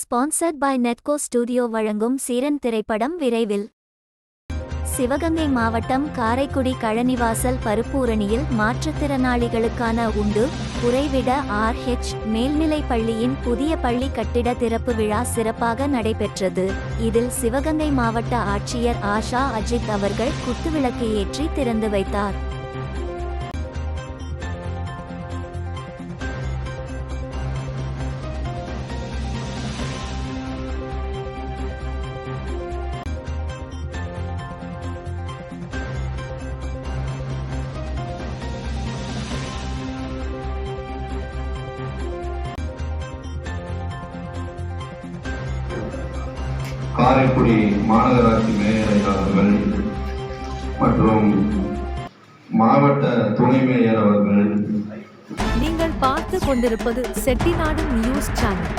Sponsored by நெட்கோ studio வழங்கும் சீரன் திரைப்படம் விரைவில். சிவகங்கை மாவட்டம் காரைக்குடி கழனிவாசல் பருப்பூரணியில் மாற்றுத்திறனாளிகளுக்கான உண்டு குறைவிட ஆர்ஹெச் மேல்நிலைப் பள்ளியின் புதிய பள்ளி கட்டிட திறப்பு விழா சிறப்பாக நடைபெற்றது. இதில் சிவகங்கை மாவட்ட ஆட்சியர் ஆஷா அஜித் அவர்கள் குத்துவிளக்கு ஏற்றி திறந்து வைத்தார். காரைக்குடி மாநகராட்சி மேயர் அவர்கள் மற்றும் மாவட்ட துணை மேயர் அவர்கள். நீங்கள் பார்த்து கொண்டிருப்பது செட்டிநாடு நியூஸ் சேனல்.